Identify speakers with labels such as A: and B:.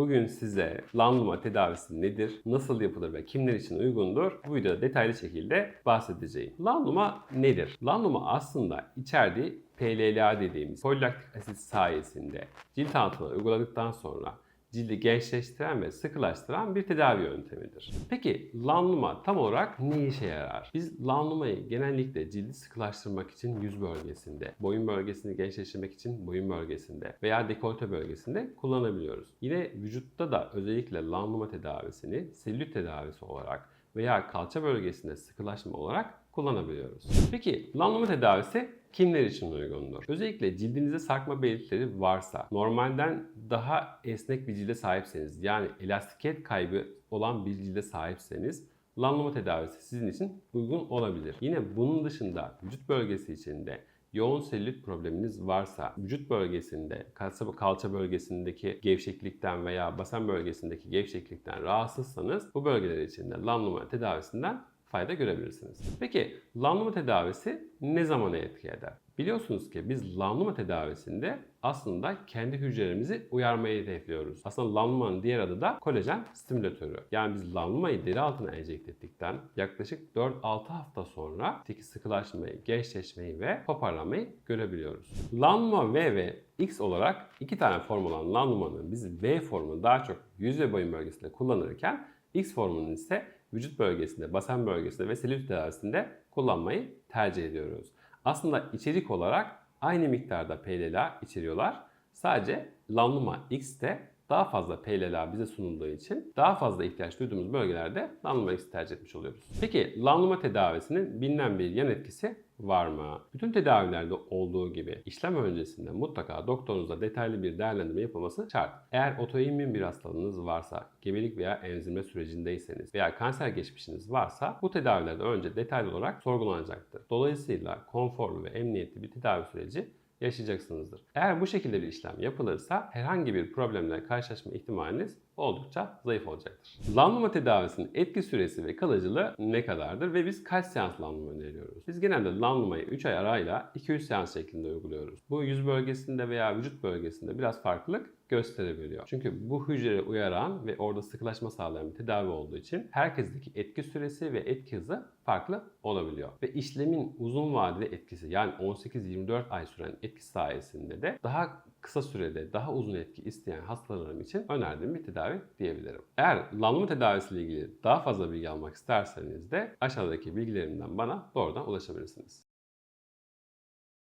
A: Bugün size lanluma tedavisi nedir, nasıl yapılır ve kimler için uygundur bu videoda detaylı şekilde bahsedeceğim. Lanluma nedir? Lanluma aslında içerdiği PLLA dediğimiz polilaktik asit sayesinde cilt altına uyguladıktan sonra cildi gençleştiren ve sıkılaştıran bir tedavi yöntemidir. Peki lanluma tam olarak ne işe yarar? Biz lanlumayı genellikle cildi sıkılaştırmak için yüz bölgesinde, boyun bölgesini gençleştirmek için boyun bölgesinde veya dekolte bölgesinde kullanabiliyoruz. Yine vücutta da özellikle lanluma tedavisini selülit tedavisi olarak veya kalça bölgesinde sıkılaşma olarak kullanabiliyoruz. Peki lanluma tedavisi kimler için uygundur? Özellikle cildinizde sarkma belirtileri varsa, normalden daha esnek bir cilde sahipseniz yani elastikiyet kaybı olan bir cilde sahipseniz lanluma tedavisi sizin için uygun olabilir. Yine bunun dışında vücut bölgesi içinde yoğun selülit probleminiz varsa, vücut bölgesinde, kalça, kalça bölgesindeki gevşeklikten veya basen bölgesindeki gevşeklikten rahatsızsanız bu bölgeler içinde lanluma tedavisinden fayda görebilirsiniz. Peki lanluma tedavisi ne zamana etki eder? Biliyorsunuz ki biz lanluma tedavisinde aslında kendi hücrelerimizi uyarmayı hedefliyoruz. Aslında lanlumanın diğer adı da kolajen stimülatörü. Yani biz lanlumayı deri altına enjekte ettikten yaklaşık 4-6 hafta sonra teki sıkılaşmayı, gençleşmeyi ve toparlanmayı görebiliyoruz. Lanluma V ve X olarak iki tane form olan lanlumanın biz V formunu daha çok yüz ve boyun bölgesinde kullanırken X formunun ise vücut bölgesinde, basen bölgesinde ve selülit tedavisinde kullanmayı tercih ediyoruz. Aslında içerik olarak aynı miktarda PLLA içeriyorlar. Sadece Lanluma X'te daha fazla PLLA bize sunulduğu için daha fazla ihtiyaç duyduğumuz bölgelerde Lanluma X'i tercih etmiş oluyoruz. Peki Lanluma tedavisinin bilinen bir yan etkisi var mı? Bütün tedavilerde olduğu gibi işlem öncesinde mutlaka doktorunuzla detaylı bir değerlendirme yapılması şart. Eğer otoimmün bir hastalığınız varsa, gebelik veya emzirme sürecindeyseniz veya kanser geçmişiniz varsa bu tedavilerde önce detaylı olarak sorgulanacaktır. Dolayısıyla konforlu ve emniyetli bir tedavi süreci yaşayacaksınızdır. Eğer bu şekilde bir işlem yapılırsa herhangi bir problemle karşılaşma ihtimaliniz oldukça zayıf olacaktır. Lanluma tedavisinin etki süresi ve kalıcılığı ne kadardır ve biz kaç seans lanluma öneriyoruz? Biz genelde lanlumayı 3 ay arayla 2-3 seans şeklinde uyguluyoruz. Bu yüz bölgesinde veya vücut bölgesinde biraz farklılık gösterebiliyor. Çünkü bu hücreye uyaran ve orada sıkılaşma sağlayan bir tedavi olduğu için herkesteki etki süresi ve etki hızı farklı olabiliyor. Ve işlemin uzun vadeli etkisi yani 18-24 ay süren etki sayesinde de daha kısa sürede daha uzun etki isteyen hastalarım için önerdiğim bir tedavi diyebilirim. Eğer lanluma tedavisiyle ilgili daha fazla bilgi almak isterseniz de aşağıdaki bilgilerimden bana doğrudan ulaşabilirsiniz.